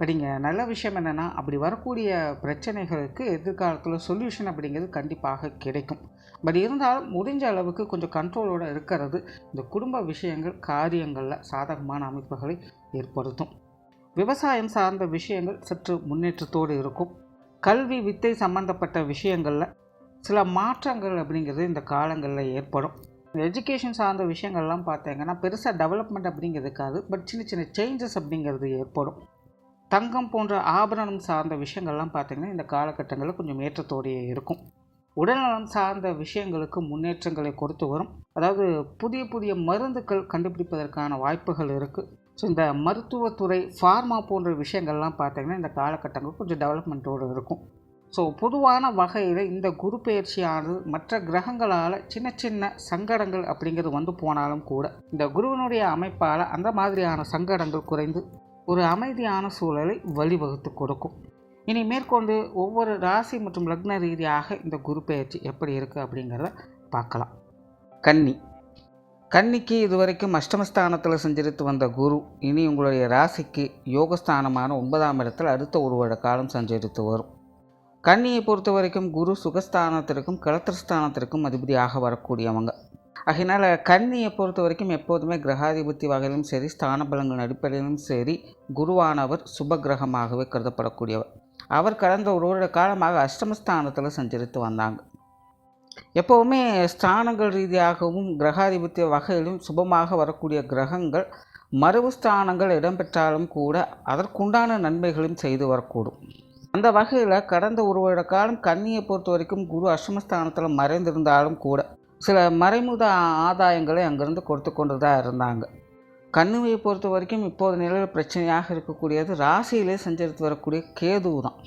படிங்க நல்ல விஷயம் என்னென்னா அப்படி வரக்கூடிய பிரச்சனைகளுக்கு எதிர்காலத்தில் சொல்யூஷன் அப்படிங்கிறது கண்டிப்பாக கிடைக்கும். பட் இருந்தாலும் முடிஞ்ச அளவுக்கு கொஞ்சம் கண்ட்ரோலோடு இருக்கிறது இந்த குடும்ப விஷயங்கள் காரியங்களில் சாதகமான அமைப்புகளை ஏற்படுத்தும். விவசாயம் சார்ந்த விஷயங்கள் சற்று முன்னேற்றத்தோடு இருக்கும். கல்வி வித்தை சம்பந்தப்பட்ட விஷயங்களில் சில மாற்றங்கள் அப்படிங்கிறது இந்த காலங்களில் ஏற்படும். எஜுகேஷன் சார்ந்த விஷயங்கள்லாம் பார்த்தீங்கன்னா பெருசாக டெவலப்மெண்ட் அப்படிங்கிறது இருக்காது. பட் சின்ன சின்ன சேஞ்சஸ் அப்படிங்கிறது ஏற்படும். தங்கம் போன்ற ஆபரணம் சார்ந்த விஷயங்கள்லாம் பார்த்திங்கன்னா இந்த காலகட்டங்களில் கொஞ்சம் ஏற்றத்தோடையே இருக்கும். உடல்நலம் சார்ந்த விஷயங்களுக்கு முன்னேற்றங்களை கொடுத்து வரும். அதாவது புதிய புதிய மருந்துகள் கண்டுபிடிப்பதற்கான வாய்ப்புகள் இருக்குது ஸோ இந்த மருத்துவத்துறை ஃபார்மா போன்ற விஷயங்கள்லாம் பார்த்திங்கன்னா இந்த காலகட்டங்கள் கொஞ்சம் டெவலப்மெண்ட்டோடு இருக்கும். ஸோ பொதுவான வகையில் இந்த குரு பயிற்சியானது மற்ற கிரகங்களால் சின்ன சின்ன சங்கடங்கள் அப்படிங்கிறது வந்து போனாலும் கூட இந்த குருவினுடைய அமைப்பால் அந்த மாதிரியான சங்கடங்கள் குறைந்து ஒரு அமைதியான சூழலை வழிவகுத்து கொடுக்கும். இனி மேற்கொண்டு ஒவ்வொரு ராசி மற்றும் லக்ன ரீதியாக இந்த குரு பயிற்சி எப்படி இருக்குது அப்படிங்கிறத பார்க்கலாம். கன்னி. கன்னிக்கு இதுவரைக்கும் அஷ்டமஸ்தானத்தில் சஞ்சரித்து வந்த குரு இனி உங்களுடைய ராசிக்கு யோகஸ்தானமான ஒன்பதாம் இடத்தில் அடுத்த ஒரு வருட காலம் சஞ்சரித்து வரும். கன்னியை பொறுத்த வரைக்கும் குரு சுகஸ்தானத்திற்கும் களத்திரஸ்தானத்திற்கும் அதிபதியாக வரக்கூடியவங்க. அதனால் கன்னியை பொறுத்த வரைக்கும் எப்போதுமே கிரகாதிபத்தி வகையிலும் சரி ஸ்தானபலங்களின் அடிப்படையிலும் சரி குருவானவர் சுப கிரகமாகவே கருதப்படக்கூடியவர். அவர் கடந்த ஒரு வருட காலமாக அஷ்டமஸ்தானத்தில் சஞ்சரித்து வந்தாங்க. எப்போவுமே ஸ்தானங்கள் ரீதியாகவும் கிரகாதிபத்திய வகையிலும் சுபமாக வரக்கூடிய கிரகங்கள் மறுவு ஸ்தானங்கள் இடம்பெற்றாலும் கூட அதற்குண்டான நன்மைகளும் செய்து வரக்கூடும். அந்த வகையில் கடந்த ஒரு வருட காலம் கன்னியை பொறுத்த வரைக்கும் குரு அஷ்டமஸ்தானத்தில் மறைந்திருந்தாலும் கூட சில மறைமுக ஆதாயங்களை அங்கேருந்து கொடுத்து கொண்டு தான் இருந்தாங்க. கண்ணுவையை பொறுத்த வரைக்கும் இப்போது நிலையில் பிரச்சனையாக இருக்கக்கூடியது ராசியிலே சஞ்சரித்து வரக்கூடிய கேது தான்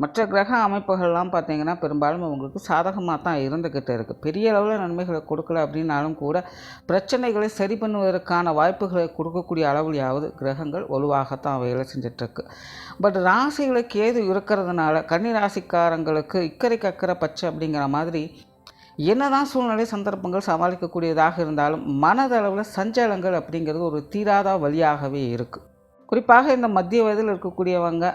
மற்ற கிரக அமைப்புகள்லாம் பார்த்திங்கன்னா பெரும்பாலும் அவங்களுக்கு சாதகமாக தான் இருந்துக்கிட்டு இருக்குது பெரிய அளவில் நன்மைகளை கொடுக்கல அப்படின்னாலும் கூட பிரச்சனைகளை சரி பண்ணுவதற்கான வாய்ப்புகளை கொடுக்கக்கூடிய அளவுலையாவது கிரகங்கள் வலுவாகத்தான் வேலை செஞ்சிட்ருக்கு பட் ராசியில் கேது இருக்கிறதுனால கன்னி ராசிக்காரங்களுக்கு இக்கரை அக்கறை பச்சை அப்படிங்கிற மாதிரி என்னதான் சூழ்நிலை சந்தர்ப்பங்கள் சமாளிக்கக்கூடியதாக இருந்தாலும் மனதளவில் சஞ்சலங்கள் அப்படிங்கிறது ஒரு தீராத வழியாகவே இருக்குது குறிப்பாக இந்த மத்திய வயதில் இருக்கக்கூடியவங்க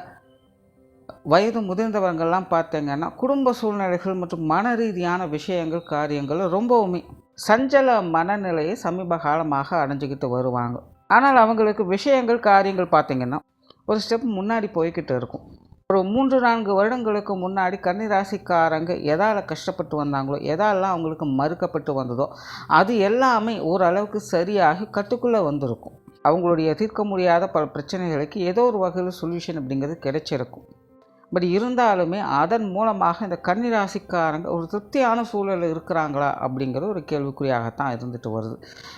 வயது முதிர்ந்தவங்கள்லாம் பார்த்தீங்கன்னா குடும்ப சூழ்நிலைகள் மற்றும் மன ரீதியான விஷயங்கள் காரியங்கள் ரொம்பவுமே சஞ்சல மனநிலையை சமீப காலமாக அடைஞ்சிக்கிட்டு வருவாங்க. ஆனால் அவங்களுக்கு விஷயங்கள் காரியங்கள் பார்த்திங்கன்னா ஒரு ஸ்டெப் முன்னாடி போய்கிட்டு இருக்கும். ஒரு மூன்று நான்கு வருடங்களுக்கு முன்னாடி கன்னிராசிக்காரங்க எதால் கஷ்டப்பட்டு வந்தாங்களோ எதாலாம் அவங்களுக்கு மறுக்கப்பட்டு வந்ததோ அது எல்லாமே ஓரளவுக்கு சரியாகி கட்டுக்குள்ளே வந்திருக்கும். அவங்களுடைய தீர்க்க முடியாத பல பிரச்சனைகளுக்கு ஏதோ ஒரு வகையில் சொல்யூஷன் அப்படிங்கிறது கிடைச்சிருக்கும். பட் இருந்தாலுமே அதன் மூலமாக இந்த கன்னிராசிக்காரங்க ஒரு திருப்தியான சூழலில் இருக்கிறாங்களா அப்படிங்கிறது ஒரு கேள்விக்குறியாகத்தான் இருந்துட்டு வருது.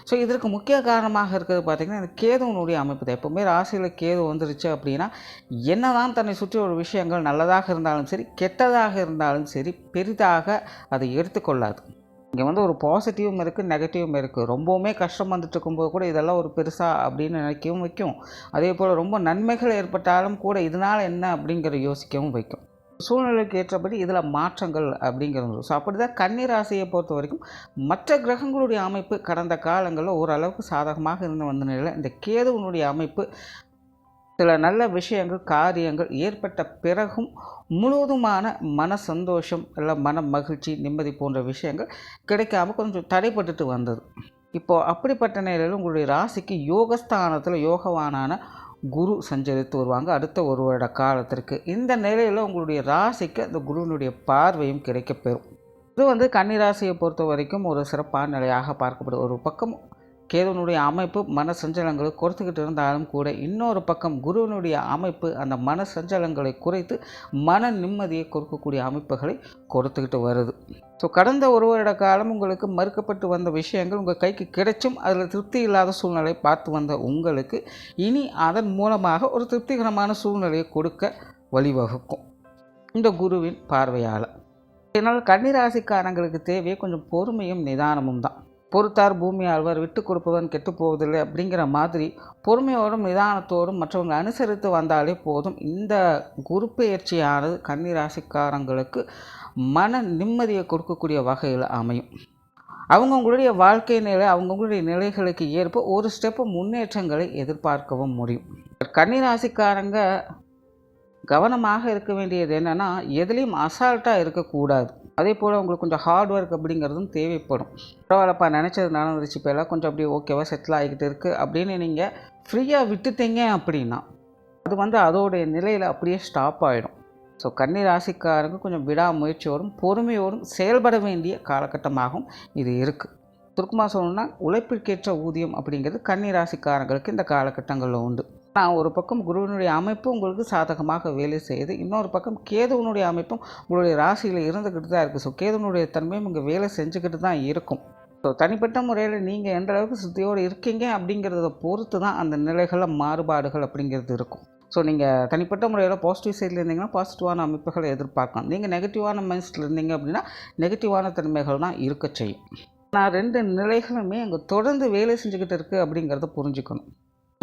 ஸோ இதற்கு முக்கிய காரணமாக இருக்கிறது பார்த்திங்கன்னா இந்த கேதுவனுடைய அமைப்பு தான். எப்போவுமே ராசியில் கேது வந்துருச்சு அப்படின்னா என்னதான் தன்னை சுற்றி ஒரு விஷயங்கள் நல்லதாக இருந்தாலும் சரி கெட்டதாக இருந்தாலும் சரி பெரிதாக அதை எடுத்துக்கொள்ளாது. இங்கே வந்து ஒரு பாசிட்டிவும் இருக்குது நெகட்டிவும் இருக்குது ரொம்பவுமே கஷ்டம் வந்துட்டு இருக்கும்போது கூட இதெல்லாம் ஒரு பெருசாக அப்படின்னு நினைக்கவும் வைக்கும். அதே போல் ரொம்ப நன்மைகள் ஏற்பட்டாலும் கூட இதனால் என்ன அப்படிங்கிற யோசிக்கவும் வைக்கும். சூழ்நிலைக்கு ஏற்றபடி இதில் மாற்றங்கள் அப்படிங்கிறது. ஸோ அப்படி தான் கன்னிராசியை பொறுத்த வரைக்கும் மற்ற கிரகங்களுடைய அமைப்பு கடந்த காலங்களில் ஓரளவுக்கு சாதகமாக இருந்து வந்த நிலையில் இந்த கேதுவனுடைய அமைப்பு சில நல்ல விஷயங்கள் காரியங்கள் ஏற்பட்ட பிறகும் முழுவதுமான மன சந்தோஷம் இல்லை மன மகிழ்ச்சி நிம்மதி போன்ற விஷயங்கள் கிடைக்காம கொஞ்சம் தடைப்பட்டுட்டு வந்தது. இப்போது அப்படிப்பட்ட நிலையில் உங்களுடைய ராசிக்கு யோகஸ்தானத்தில் யோகவானான குரு சஞ்சரித்து வருவாங்க. அடுத்த ஒரு வருட காலத்திற்கு இந்த நிலையில் உங்களுடைய ராசிக்கு அந்த குருவினுடைய பார்வையும் கிடைக்கப்பெறும் இது வந்து கன்னிராசியை பொறுத்த வரைக்கும் ஒரு சிறப்பான நிலையாக பார்க்கப்படும் ஒரு பக்கம் கேதுவனுடைய அமைப்பு மன சஞ்சலங்களை கொடுத்துக்கிட்டு இருந்தாலும் கூட இன்னொரு பக்கம் குருவனுடைய அமைப்பு அந்த மன சஞ்சலங்களை குறைத்து மன நிம்மதியை கொடுக்கக்கூடிய அமைப்புகளை கொடுத்துக்கிட்டு வருது. ஸோ கடந்த ஒரு வருட காலம் உங்களுக்கு மறுக்கப்பட்டு வந்த விஷயங்கள் உங்கள் கைக்கு கிடைச்சும் அதில் திருப்தி இல்லாத சூழ்நிலை பார்த்து வந்த உங்களுக்கு இனி அதன் மூலமாக ஒரு திருப்திகரமான சூழ்நிலையை கொடுக்க வழிவகுக்கும். இந்த குருவின் பார்வையால். இதனால் கன்னிராசிக்காரங்களுக்கு தேவையே கொஞ்சம் பொறுமையும் நிதானமும் தான். பொறுத்தார் பூமி ஆழ்வார் விட்டு கொடுப்பவன் கெட்டு போவதில்லை அப்படிங்கிற மாதிரி பொறுமையோடும் நிதானத்தோடும் மற்றவங்க அனுசரித்து வந்தாலே போதும். இந்த குரு பயிற்சியானது கன்னிராசிக்காரங்களுக்கு மன நிம்மதியை கொடுக்கக்கூடிய வகையில் அமையும். அவங்கவுங்களுடைய வாழ்க்கை நிலை அவங்கவுங்களுடைய நிலைகளுக்கு ஏற்ப ஒரு ஸ்டெப்பு முன்னேற்றங்களை எதிர்பார்க்கவும் முடியும். கன்னிராசிக்காரங்க கவனமாக இருக்க வேண்டியது என்னென்னா எதுலேயும் அசால்ட்டாக இருக்கக்கூடாது. அதே போல் உங்களுக்கு கொஞ்சம் ஹார்ட் ஒர்க் அப்படிங்கிறதும் தேவைப்படும். பரவாயில்லப்பா நினச்சது நடந்துருச்சு இப்போ எல்லாம் கொஞ்சம் அப்படியே ஓகேவா செட்டில் ஆகிக்கிட்டு இருக்குது அப்படின்னு நீங்கள் ஃப்ரீயாக விட்டுட்டீங்க அப்படின்னா அது வந்து அதோடைய நிலையில் அப்படியே ஸ்டாப் ஆகிடும் ஸோ கன்னி ராசிக்காரங்க கொஞ்சம் விடாமுயற்சியோடும் பொறுமையோடும் செயல்பட வேண்டிய காலகட்டமாகவும் இது இருக்குது சுருக்கமாக சொல்லணும்னா உழைப்பிற்கேற்ற ஊதியம் அப்படிங்கிறது கன்னி ராசிக்காரங்களுக்கு இந்த காலகட்டங்களில் உண்டு. நான் ஒரு பக்கம் குருவினுடைய அமைப்பு உங்களுக்கு சாதகமாக வேலை செய்யுது. இன்னொரு பக்கம் கேதுவனுடைய அமைப்பும் உங்களுடைய ராசியில் இருந்துக்கிட்டு தான் இருக்குது ஸோ கேதுவனுடைய தன்மையும் இங்கே வேலை செஞ்சுக்கிட்டு தான் இருக்கும். ஸோ தனிப்பட்ட முறையில் நீங்கள் எந்த அளவுக்கு சுத்தியோடு இருக்கீங்க அப்படிங்கிறத பொறுத்து தான் அந்த நிலைகளில் மாறுபாடுகள் அப்படிங்கிறது இருக்கும். ஸோ நீங்கள் தனிப்பட்ட முறையில் பாசிட்டிவ் சைடில் இருந்தீங்கன்னா பாசிட்டிவான அமைப்புகளை எதிர்பார்க்கலாம். நீங்கள் நெகட்டிவான மைண்ட்ஸில் இருந்தீங்க அப்படின்னா நெகட்டிவான தன்மைகள் தான் இருக்க செய்யும். நான் ரெண்டு நிலைகளுமே அங்கே தொடர்ந்து வேலை செஞ்சுக்கிட்டு இருக்குது அப்படிங்கிறத புரிஞ்சுக்கணும்.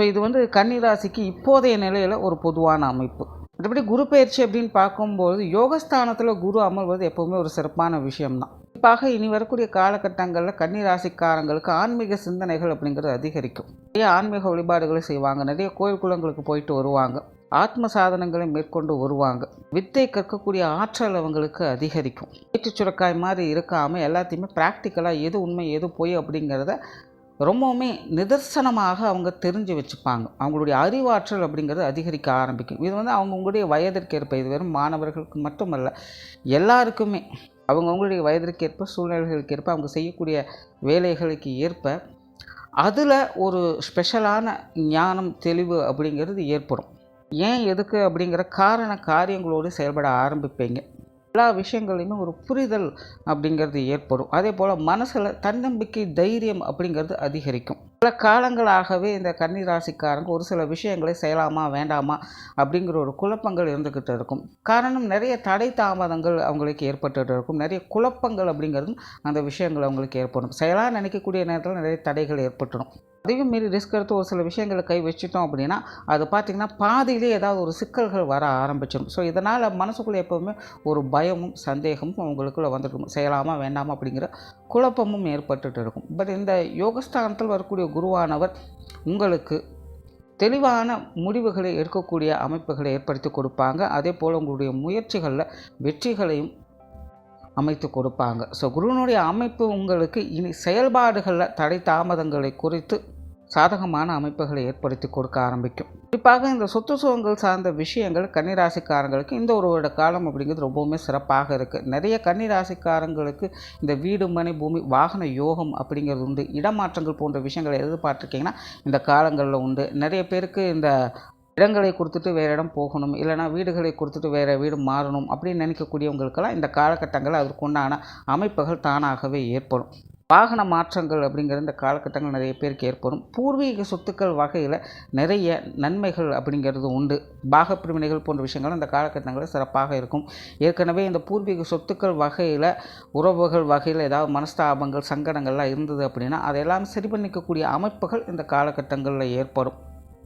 ஸோ இது வந்து கன்னிராசிக்கு இப்போதைய நிலையில் ஒரு பொதுவான அமைப்பு. மற்றபடி குரு பயிற்சி அப்படின்னு பார்க்கும்போது யோகஸ்தானத்தில் குரு அமர்வது எப்போவுமே ஒரு சிறப்பான விஷயம்தான். குறிப்பாக இனி வரக்கூடிய காலகட்டங்களில் கன்னிராசிக்காரங்களுக்கு ஆன்மீக சிந்தனைகள் அப்படிங்கிறது அதிகரிக்கும். நிறைய ஆன்மீக வழிபாடுகளை செய்வாங்க. நிறைய கோயில் குளங்களுக்கு போயிட்டு வருவாங்க. ஆத்ம சாதனங்களை மேற்கொண்டு வருவாங்க. வித்தை கற்கக்கூடிய ஆற்றல் அவங்களுக்கு அதிகரிக்கும். ஏற்று சுரக்காய் மாதிரி இருக்காமல் எல்லாத்தையுமே ப்ராக்டிக்கலாக எது உண்மை எது போய் அப்படிங்கிறத ரொம்பவுமே நிதர்சனமாக அவங்க தெரிஞ்சு வச்சுப்பாங்க. அவங்களுடைய அறிவாற்றல் அப்படிங்கிறது அதிகரிக்க ஆரம்பிக்கும். இது வந்து அவங்கவுங்களுடைய வயதிற்கேற்ப இது வெறும் மாணவர்களுக்கு மட்டுமல்ல எல்லாருக்குமே. அவங்கவுங்களுடைய வயதிற்கேற்ப சூழ்நிலைகளுக்கு ஏற்ப அவங்க செய்யக்கூடிய வேலைகளுக்கு ஏற்ப அதில் ஒரு ஸ்பெஷலான ஞானம் தெளிவு அப்படிங்கிறது ஏற்படும். ஏன் எதுக்கு அப்படிங்கிற காரண காரியங்களோடு செயல்பட ஆரம்பிப்பீங்க. எல்லா விஷயங்களையுமே ஒரு புரிதல் அப்படிங்கிறது ஏற்படும். அதே போல் மனசில் தன்னம்பிக்கை தைரியம் அப்படிங்கிறது அதிகரிக்கும். பல காலங்களாகவே இந்த கன்னி ராசிக்காரங்க ஒரு சில விஷயங்களை செய்யலாமா வேண்டாமா அப்படிங்கிற ஒரு குழப்பங்கள் இருந்துக்கிட்டு இருக்கும். காரணம் நிறைய தடை தாமதங்கள் அவங்களுக்கு ஏற்பட்டுகிட்டு இருக்கும். நிறைய குழப்பங்கள் அப்படிங்கிறது அந்த விஷயங்கள் அவங்களுக்கு ஏற்படும். செய்யலாம் நினைக்கக்கூடிய நேரத்தில் நிறைய தடைகள் ஏற்பட்டுடும் அதையும் மீறி ரிஸ்க் எடுத்து ஒரு சில விஷயங்களை கை வச்சுட்டோம் அப்படின்னா அது பார்த்திங்கன்னா பாதியிலே ஏதாவது ஒரு சிக்கல்கள் வர ஆரம்பிச்சிடும் ஸோ இதனால் மனசுக்குள்ளே எப்போவுமே ஒரு பயமும் சந்தேகமும் அவங்களுக்குள்ளே வந்துருக்கும் செய்யலாமா வேண்டாமா அப்படிங்கிற குழப்பமும் ஏற்பட்டுட்டு இருக்கும். பட் இந்த யோகஸ்தானத்தில் வரக்கூடிய குருவானவர் உங்களுக்கு தெளிவான முடிவுகளை எடுக்கக்கூடிய அமைப்புகளை ஏற்படுத்தி கொடுப்பாங்க. அதே போல் உங்களுடைய முயற்சிகளில் வெற்றிகளையும் அமைத்து கொடுப்பாங்க. ஸோ குருவினுடைய அமைப்பு உங்களுக்கு இனி செயல்பாடுகளில் தடை தாமதங்களை குறித்து சாதகமான அமைப்புகளை ஏற்படுத்தி கொடுக்க ஆரம்பிக்கும். குறிப்பாக இந்த சொத்து சுகங்கள் சார்ந்த விஷயங்கள் கன்னிராசிக்காரங்களுக்கு இந்த ஒரு வருட காலம் அப்படிங்கிறது ரொம்பவுமே சிறப்பாக இருக்குது நிறைய கன்னிராசிக்காரங்களுக்கு இந்த வீடு மனை பூமி வாகன யோகம் அப்படிங்கிறது உண்டு. இடமாற்றங்கள் போன்ற விஷயங்களை எதிர்பார்த்துருக்கீங்கன்னா இந்த காலங்களில் உண்டு. நிறைய பேருக்கு இந்த இடங்களை கொடுத்துட்டு வேறு இடம் போகணும் இல்லைனா வீடுகளை கொடுத்துட்டு வேறு வீடு மாறணும் அப்படின்னு நினைக்கக்கூடியவங்களுக்கெல்லாம் இந்த காலகட்டங்களில் அதற்குண்டான அமைப்புகள் தானாகவே ஏற்படும். வாகன மாற்றங்கள் அப்படிங்கிற இந்த காலகட்டங்கள் நிறைய பேருக்கு ஏற்படும். பூர்வீக சொத்துக்கள் வகையில் நிறைய நன்மைகள் அப்படிங்கிறது உண்டு. பாகப்பிரிவினைகள் போன்ற விஷயங்கள் இந்த காலகட்டங்களில் சிறப்பாக இருக்கும். ஏற்கனவே இந்த பூர்வீக சொத்துக்கள் வகையில் உறவுகள் வகையில் ஏதாவது மனஸ்தாபங்கள் சங்கடங்கள்லாம் இருந்தது அப்படின்னா அதையெல்லாம் சரி பண்ணிக்கக்கூடிய அமைப்புகள் இந்த காலகட்டங்களில் ஏற்படும்.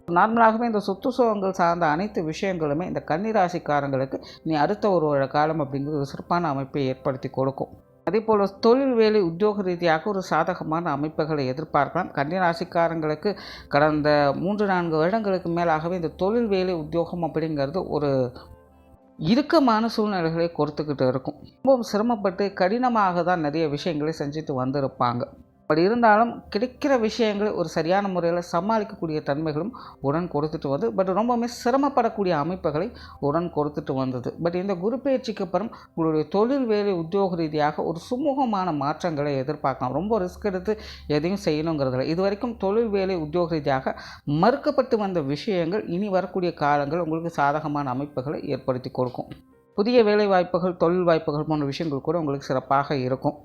நார்மலாகவே இந்த சொத்து சுகங்கள் சார்ந்த அனைத்து விஷயங்களுமே இந்த கன்னிராசிக்காரங்களுக்கு நீ அடுத்த ஒரு வருட காலம் அப்படிங்கிறது ஒரு சிறப்பான அமைப்பை ஏற்படுத்தி கொடுக்கும். அதே போல் தொழில் வேலை உத்தியோக ரீதியாக ஒரு சாதகமான அமைப்புகளை எதிர்பார்க்கலாம். கன்னிராசிக்காரங்களுக்கு கடந்த மூன்று நான்கு வருடங்களுக்கு மேலாகவே இந்த தொழில் வேலை உத்தியோகம் அப்படிங்கிறது ஒரு இறுக்கமான சூழ்நிலைகளை கொடுத்துக்கிட்டு இருக்கும். ரொம்ப சிரமப்பட்டு கடினமாக தான் நிறைய விஷயங்களை செஞ்சுட்டு வந்திருப்பாங்க. அப்படி இருந்தாலும் கிடைக்கிற விஷயங்களை ஒரு சரியான முறையில் சமாளிக்கக்கூடிய தன்மைகளும் உடன் கொடுத்துட்டு வந்து பட் ரொம்பவுமே சிரமப்படக்கூடிய அமைப்புகளை உடன் கொடுத்துட்டு வந்தது. பட் இந்த குரு பயிற்சிக்கு அப்புறம் உங்களுடைய தொழில் வேலை உத்தியோக ரீதியாக ஒரு சுமூகமான மாற்றங்களை எதிர்பார்க்கலாம். ரொம்ப ரிஸ்க் எடுத்து எதையும் செய்யணுங்கிறதுல. இது வரைக்கும் தொழில் வேலை உத்தியோக ரீதியாக மறுக்கப்பட்டு வந்த விஷயங்கள் இனி வரக்கூடிய காலங்கள் உங்களுக்கு சாதகமான அமைப்புகளை ஏற்படுத்தி கொடுக்கும். புதிய வேலை வாய்ப்புகள் தொழில் வாய்ப்புகள் போன்ற விஷயங்கள் கூட உங்களுக்கு சிறப்பாக இருக்கும்.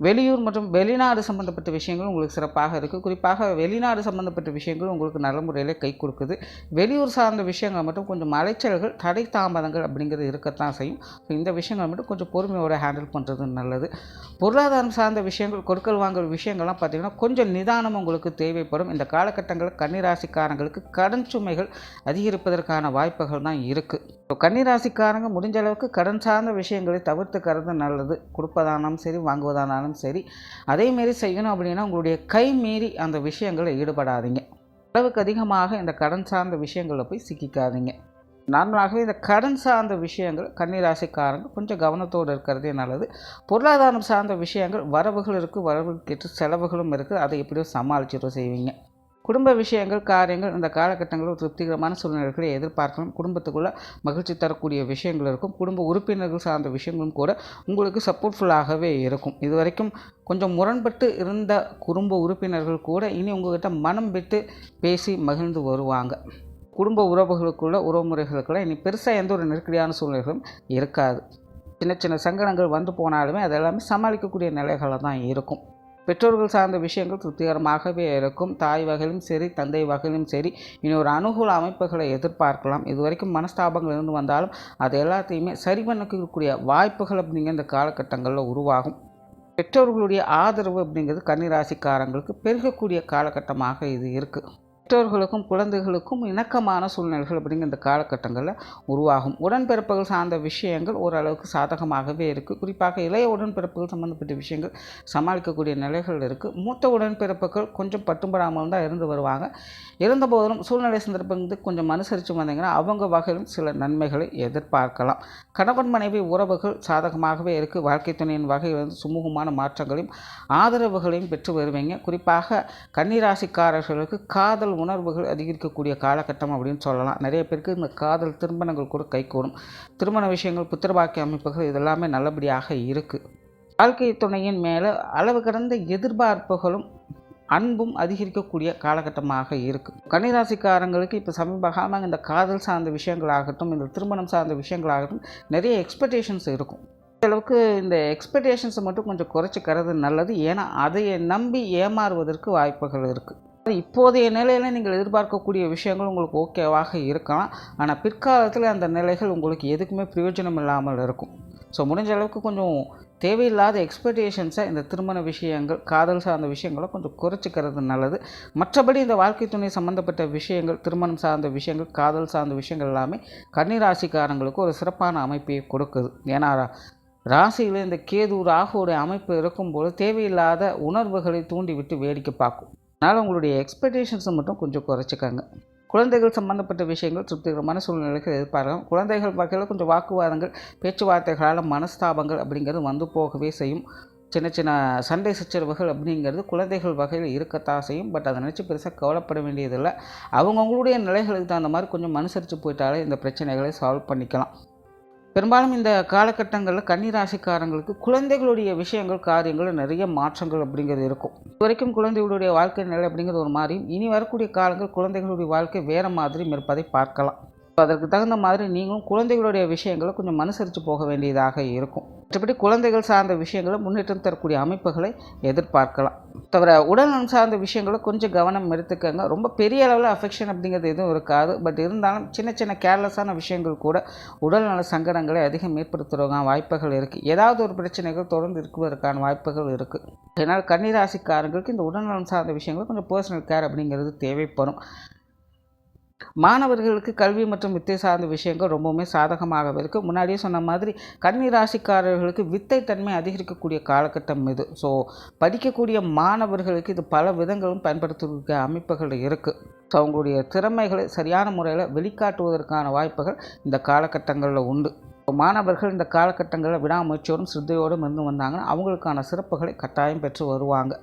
வெளியூர் மற்றும் வெளிநாடு சம்மந்தப்பட்ட விஷயங்கள் உங்களுக்கு சிறப்பாக இருக்குது குறிப்பாக வெளிநாடு சம்மந்தப்பட்ட விஷயங்கள் உங்களுக்கு நல்ல முறையில் கை கொடுக்குது. வெளியூர் சார்ந்த விஷயங்கள் மட்டும் கொஞ்சம் அலைச்சல்கள் தடை தாமதங்கள் அப்படிங்கிறது இருக்கத்தான் செய்யும். ஸோ இந்த விஷயங்கள் மட்டும் கொஞ்சம் பொறுமையோடு ஹேண்டில் பண்ணுறது நல்லது. பொருளாதாரம் சார்ந்த விஷயங்கள் கொடுக்கல் வாங்கல் விஷயங்கள்லாம் பார்த்திங்கன்னா கொஞ்சம் நிதானம் உங்களுக்கு தேவைப்படும். இந்த காலகட்டங்களில் கன்னிராசிக்காரங்களுக்கு கடன் சுமைகள் அதிகரிப்பதற்கான வாய்ப்புகள் தான் இருக்குது ஸோ கன்னிராசிக்காரங்க முடிஞ்ச அளவுக்கு கடன் சார்ந்த விஷயங்களை தவிர்த்துக்கிறது நல்லது. கொடுப்பதானாலும் சரி வாங்குவதானாலும் சரி. அதேமாரி செய்யணும் அப்படின்னா உங்களுடைய கை மீறி அந்த விஷயங்களில் ஈடுபடாதீங்க. அளவுக்கு அதிகமாக இந்த கடன் சார்ந்த விஷயங்களில் போய் சிக்கிக்காதீங்க. நார்மலாகவே இந்த கடன் சார்ந்த விஷயங்கள் கன்னிராசிக்காரங்க கொஞ்சம் கவனத்தோடு இருக்கிறதே நல்லது. பொருளாதாரம் சார்ந்த விஷயங்கள் வரவுகள் இருக்குது வரவுக்கு செலவுகளும் இருக்குது அதை எப்படியோ சமாளிச்சுட்டு செய்வீங்க. குடும்ப விஷயங்கள் காரியங்கள் இந்த காலகட்டங்களில் திருப்திகரமான சூழ்நிலைகளை எதிர்பார்க்கலாம். குடும்பத்துக்குள்ளே மகிழ்ச்சி தரக்கூடிய விஷயங்கள் இருக்கும். குடும்ப உறுப்பினர்கள் சார்ந்த விஷயங்களும் கூட உங்களுக்கு சப்போர்ட்ஃபுல்லாகவே இருக்கும். இது வரைக்கும் கொஞ்சம் முரண்பட்டு இருந்த குடும்ப உறுப்பினர்கள் கூட இனி உங்கள்கிட்ட மனம் விட்டு பேசி மகிழ்ந்து வருவாங்க. குடும்ப உறவுகளுக்குள்ள உறவுமுறைகளுக்குள்ள இனி பெருசாக எந்த ஒரு நெருக்கடியான சூழ்நிலைகளும் இருக்காது. சின்ன சின்ன சங்கடங்கள் வந்து போனாலுமே அதெல்லாமே சமாளிக்கக்கூடிய நிலைகளை தான் இருக்கும். பெற்றோர்கள் சார்ந்த விஷயங்கள் திருப்திகரமாகவே இருக்கும். தாய் வகையிலும் சரி தந்தை வகையிலும் சரி இனி ஒரு அனுகூல அமைப்புகளை எதிர்பார்க்கலாம். இது வரைக்கும் மனஸ்தாபங்கள் இருந்து வந்தாலும் அது எல்லாத்தையுமே சரி பண்ணக்கூடிய வாய்ப்புகள் அப்படிங்கிற இந்த காலகட்டங்களில் உருவாகும். பெற்றோர்களுடைய ஆதரவு அப்படிங்கிறது கன்னிராசிக்காரங்களுக்கு பெருகக்கூடிய காலகட்டமாக இது இருக்குது பெற்றோர்களுக்கும் குழந்தைகளுக்கும் இணக்கமான சூழ்நிலைகள் அப்படிங்கிற இந்த காலகட்டங்களில் உருவாகும். உடன்பிறப்புகள் சார்ந்த விஷயங்கள் ஓரளவுக்கு சாதகமாகவே இருக்குது குறிப்பாக இளைய உடன்பிறப்புகள் சம்மந்தப்பட்ட விஷயங்கள் சமாளிக்கக்கூடிய நிலைகள் இருக்குது மூத்த உடன்பிறப்புகள் கொஞ்சம் பட்டுப்படாமல் தான் இருந்து வருவாங்க. இருந்த போதிலும் சூழ்நிலை சந்தர்ப்பங்களுக்கு கொஞ்சம் அனுசரித்து வந்தீங்கன்னா அவங்க வகையிலும் சில நன்மைகளை எதிர்பார்க்கலாம். கணவன் மனைவி உறவுகள் சாதகமாகவே இருக்குது வாழ்க்கை துணையின் வகையில் வந்து சுமூகமான மாற்றங்களையும் ஆதரவுகளையும் பெற்று வருவீங்க. குறிப்பாக கன்னிராசிக்காரர்களுக்கு காதல் உணர்வுகள் அதிகரிக்கக்கூடிய காலகட்டம் அப்படின்னு சொல்லலாம். நிறைய பேருக்கு இந்த காதல் திருமணங்கள் கூட கைகூடும் திருமண விஷயங்கள் புத்திரபாக்கிய அமைப்புகள் இதெல்லாமே நல்லபடியாக இருக்குது வாழ்க்கை துணையின் மேலே அளவு கடந்த எதிர்பார்ப்புகளும் அன்பும் அதிகரிக்கக்கூடிய காலகட்டமாக இருக்குது கன்னிராசிக்காரங்களுக்கு இப்போ சமீப காலமாக இந்த காதல் சார்ந்த விஷயங்களாகட்டும் இந்த திருமணம் சார்ந்த விஷயங்களாகட்டும் நிறைய எக்ஸ்பெக்டேஷன்ஸ் இருக்கும். அளவுக்கு இந்த எக்ஸ்பெக்டேஷன்ஸை மட்டும் கொஞ்சம் குறைச்சிக்கிறது நல்லது. ஏன்னா அதை நம்பி ஏமாறுவதற்கு வாய்ப்புகள் இருக்குது இப்போதைய நிலையில் நீங்கள் எதிர்பார்க்கக்கூடிய விஷயங்கள் உங்களுக்கு ஓகேவாக இருக்கலாம். ஆனால் பிற்காலத்தில் அந்த நிலைகள் உங்களுக்கு எதுக்குமே பிரயோஜனம் இல்லாமல் இருக்கும். ஸோ முடிஞ்ச அளவுக்கு கொஞ்சம் தேவையில்லாத எக்ஸ்பெக்டேஷன்ஸை இந்த திருமண விஷயங்கள் காதல் சார்ந்த விஷயங்களை கொஞ்சம் குறைச்சிக்கிறது நல்லது. மற்றபடி இந்த வாழ்க்கை துணை சம்மந்தப்பட்ட விஷயங்கள் திருமணம் சார்ந்த விஷயங்கள் காதல் சார்ந்த விஷயங்கள் எல்லாமே கன்னிராசிக்காரங்களுக்கு ஒரு சிறப்பான அமைப்பை கொடுக்குது. ஏன்னா ராசியில் இந்த கேது ராகுடைய அமைப்பு இருக்கும்போது தேவையில்லாத உணர்வுகளை தூண்டிவிட்டு வேடிக்கை பார்க்கும். அதனால் உங்களுடைய எக்ஸ்பெக்டேஷன்ஸை மட்டும் கொஞ்சம் குறைச்சிக்காங்க. குழந்தைகள் சம்மந்தப்பட்ட விஷயங்கள் திருப்திகரமான சூழ்நிலைகள் எதிர்பார்க்கலாம் குழந்தைகள் வகையில் கொஞ்சம் வாக்குவாதங்கள் பேச்சுவார்த்தைகளால் மனஸ்தாபங்கள் அப்படிங்கிறது வந்து போகவே செய்யும். சின்ன சின்ன சண்டை சச்சரவுகள் அப்படிங்கிறது குழந்தைகள் வகையில் இருக்கத்தான் செய்யும். பட் அதை நினச்சி பெருசாக கவலைப்பட வேண்டியதில்லை. அவங்கவுங்களுடைய நிலைகளுக்கு தகுந்த மாதிரி கொஞ்சம் அனுசரித்து போயிட்டாலே இந்த பிரச்சனைகளை சால்வ் பண்ணிக்கலாம். பெரும்பாலும் இந்த காலகட்டங்களில் கன்னிராசிக்காரங்களுக்கு குழந்தைகளுடைய விஷயங்கள் காரியங்கள் நிறைய மாற்றங்கள் அப்படிங்கிறது இருக்கும். இது வரைக்கும் குழந்தைகளுடைய வாழ்க்கை நிலை அப்படிங்கிறது ஒரு மாதிரியும் இனி வரக்கூடிய காலங்கள் குழந்தைகளுடைய வாழ்க்கை வேறு மாதிரியும் இருப்பதை பார்க்கலாம். அதற்கு தகுந்த மாதிரி நீங்களும் குழந்தைகளுடைய விஷயங்களை கொஞ்சம் மனுசரித்து போக வேண்டியதாக இருக்கும். மற்றபடி குழந்தைகள் சார்ந்த விஷயங்களை முன்னேற்றம் தரக்கூடிய அமைப்புகளை எதிர்பார்க்கலாம். தவிர உடல்நலம் சார்ந்த விஷயங்களை கொஞ்சம் கவனம் எடுத்துக்கங்க. ரொம்ப பெரிய அளவில் அஃபெக்ஷன் அப்படிங்கிறது எதுவும் இருக்காது. பட் இருந்தாலும் சின்ன சின்ன கேர்லெஸ்ஸான விஷயங்கள் கூட உடல்நல சங்கடங்களை அதிகம் ஏற்படுத்துறதுக்கான வாய்ப்புகள் இருக்குது ஏதாவது ஒரு பிரச்சனைகள் தொடர்ந்து இருக்குவதற்கான வாய்ப்புகள் இருக்குது அதனால் கன்னிராசிக்காரங்களுக்கு இந்த உடல்நலம் சார்ந்த விஷயங்கள் கொஞ்சம் பர்சனல் கேர் அப்படிங்கிறது தேவைப்படும். மாணவர்களுக்கு கல்வி மற்றும் வித்தை சார்ந்த விஷயங்கள் ரொம்பவுமே சாதகமாகவே இருக்குது முன்னாடியே சொன்ன மாதிரி கன்னி ராசிக்காரர்களுக்கு வித்தை தன்மை அதிகரிக்கக்கூடிய காலகட்டம் இது. ஸோ படிக்கக்கூடிய மாணவர்களுக்கு இது பல விதங்களும் பயன்படுத்தக்கூடிய அமைப்புகள் இருக்குது ஸோ அவங்களுடைய திறமைகளை சரியான முறையில் வெளிக்காட்டுவதற்கான வாய்ப்புகள் இந்த காலகட்டங்களில் உண்டு. மாணவர்கள் இந்த காலகட்டங்களில் விடாமுயற்சியோடும் சித்தையோடும் இருந்து வந்தாங்கன்னா அவங்களுக்கான சிறப்புகளை கட்டாயம் பெற்று வருவாங்க.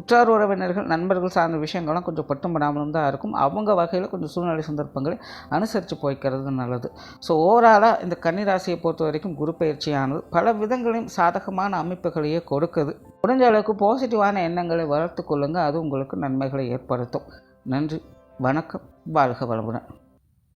உற்றார் உறவினர்கள் நண்பர்கள் சார்ந்த விஷயங்கள்லாம் கொஞ்சம் பட்டும்படாமலும் தான் இருக்கும். அவங்க வகையில் கொஞ்சம் சூழ்நிலை சந்தர்ப்பங்களை அனுசரித்து போய்க்கிறது நல்லது. ஸோ ஓவராலாக இந்த கன்னிராசியை பொறுத்த வரைக்கும் குரு பயிற்சியானது பல விதங்களையும் சாதகமான அமைப்புகளையே கொடுக்குது. முடிஞ்ச அளவுக்கு பாசிட்டிவான எண்ணங்களை வளர்த்து கொள்ளுங்கள் அது உங்களுக்கு நன்மைகளை ஏற்படுத்தும். நன்றி. வணக்கம். வாழ்க வளமுடன்.